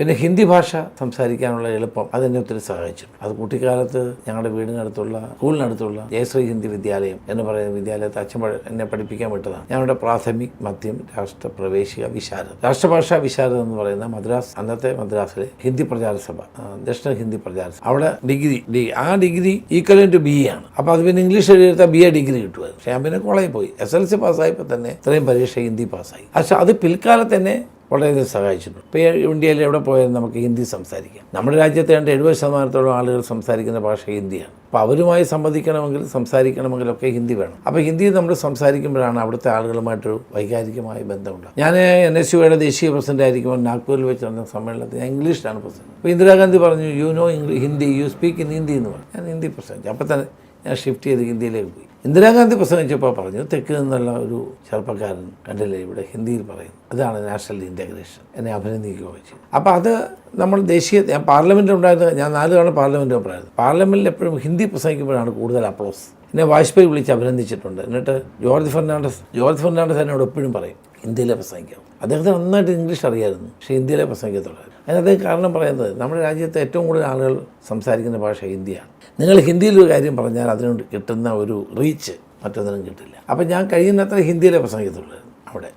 പിന്നെ ഹിന്ദി ഭാഷ സംസാരിക്കാനുള്ള എളുപ്പം അതെന്നെ ഒത്തിരി സഹായിച്ചു അത് കുട്ടിക്കാലത്ത് ഞങ്ങളുടെ വീടിനടുത്തുള്ള സ്കൂളിനടുത്തുള്ള ജയശ്രീ ഹിന്ദി വിദ്യാലയം എന്ന് പറയുന്ന വിദ്യാലയത്തെ അച്ഛൻ എന്നെ പഠിപ്പിക്കാൻ വിട്ടതാണ്. ഞങ്ങളുടെ പ്രാഥമിക് മധ്യം രാഷ്ട്ര പ്രവേശിക വിശാരദ. രാഷ്ട്രഭാഷാ വിശാരദ എന്ന് പറയുന്ന മദ്രാസ് അന്നത്തെ മദ്രാസിലെ ഹിന്ദി പ്രചാര സഭ ദക്ഷിണ ഹിന്ദി പ്രചാര സഭ. അവിടെ ഡിഗ്രി ഡി- ആ ഡിഗ്രി ഈക്വലൻ ടു ബി ആണ്. അപ്പോൾ അത് പിന്നെ ഇംഗ്ലീഷ് എഴുതിയെടുത്താൽ ബി എ ഡിഗ്രി കിട്ടുമായിരുന്നു പക്ഷേ ഞാൻ പിന്നെ കോളേജിൽ പോയി. എസ് എൽ സി പാസ്സായപ്പോൾ തന്നെ ഇത്രയും പരീക്ഷ ഹിന്ദി പാസ്സായി പക്ഷേ അത് പിൽക്കാലത്ത് തന്നെ വളരെയധികം സഹായിച്ചിട്ടുണ്ട്. ഇപ്പോൾ ഇന്ത്യയിൽ എവിടെ പോയാലും നമുക്ക് ഹിന്ദി സംസാരിക്കാം. നമ്മുടെ രാജ്യത്തെ രണ്ട് എഴുപത് ശതമാനത്തോളം ആളുകൾ സംസാരിക്കുന്ന ഭാഷ ഹിന്ദിയാണ്. അപ്പോൾ അവരുമായി സംവദിക്കണമെങ്കിൽ സംസാരിക്കണമെങ്കിലൊക്കെ ഹിന്ദി വേണം. അപ്പോൾ ഹിന്ദി നമ്മൾ സംസാരിക്കുമ്പോഴാണ് അവിടുത്തെ ആളുകളുമായിട്ടൊരു വൈകാരികമായ ബന്ധമുണ്ട് ഞാൻ എൻ എസ് യുയുടെ ദേശീയ പ്രസിഡന്റ് ആയിരിക്കുമ്പോൾ നാഗ്പൂരിൽ വെച്ച് നടന്ന സമ്മേളനത്തിൽ ഞാൻ ഇംഗ്ലീഷിലാണ് പ്രസിഡന്റ്. അപ്പോൾ ഇന്ദിരാഗാന്ധി പറഞ്ഞു you no English Hindi you speak in Hindi എന്ന് പറഞ്ഞു. ഞാൻ ഹിന്ദി പ്രസിഡന്റ്. അപ്പോൾ തന്നെ ഞാൻ ഷിഫ്റ്റ് ചെയ്ത് ഹിന്ദിയിലേക്ക് പോയി. ഇന്ദിരാഗാന്ധി പ്രസംഗിച്ചപ്പോൾ പറഞ്ഞു തെക്ക് നിന്നുള്ള ഒരു ചെറുപ്പക്കാരൻ കണ്ടില്ലേ ഇവിടെ ഹിന്ദിയിൽ പറയുന്നു. അതാണ് നാഷണൽ ഇന്റഗ്രേഷൻ എന്നെ അഭിനന്ദിക്കുകയൊക്കെ ചെയ്തു. അപ്പോൾ അത് നമ്മൾ ദേശീയ ഞാൻ പാർലമെന്റിൽ ഉണ്ടായിരുന്ന ഞാൻ നാല് തവണ പാർലമെന്റ് ഉണ്ടായിരുന്നു. പാർലമെന്റിൽ എപ്പോഴും ഹിന്ദി പ്രസംഗിക്കുമ്പോഴാണ് കൂടുതൽ അപ്ലോസ്. എന്നെ വാജ്പേയി വിളിച്ച് അഭിനന്ദിച്ചിട്ടുണ്ട്. എന്നിട്ട് ജോർജ് ഫെർണാണ്ടസ് ജോർജ് ഫെർണാണ്ടസ് എന്നോട് എപ്പോഴും പറയും ഇന്ത്യയിലെ പ്രസംഗിക്കാം. അദ്ദേഹത്തിന് നന്നായിട്ട് ഇംഗ്ലീഷ് അറിയായിരുന്നു പക്ഷേ ഇന്ത്യയിലെ പ്രസംഗത്തുള്ളായിരുന്നു അതിനകത്ത് കാരണം പറയുന്നത് നമ്മുടെ രാജ്യത്തെ ഏറ്റവും കൂടുതൽ ആളുകൾ സംസാരിക്കുന്ന ഭാഷ ഹിന്ദിയാണ്. നിങ്ങൾ ഹിന്ദിയിൽ ഒരു കാര്യം പറഞ്ഞാൽ അതിനോട് കിട്ടുന്ന ഒരു റീച്ച് മറ്റൊന്നിനും കിട്ടില്ല. അപ്പം ഞാൻ കഴിയുന്നത്ര ഹിന്ദിയിലെ പ്രസംഗത്തുള്ളൂ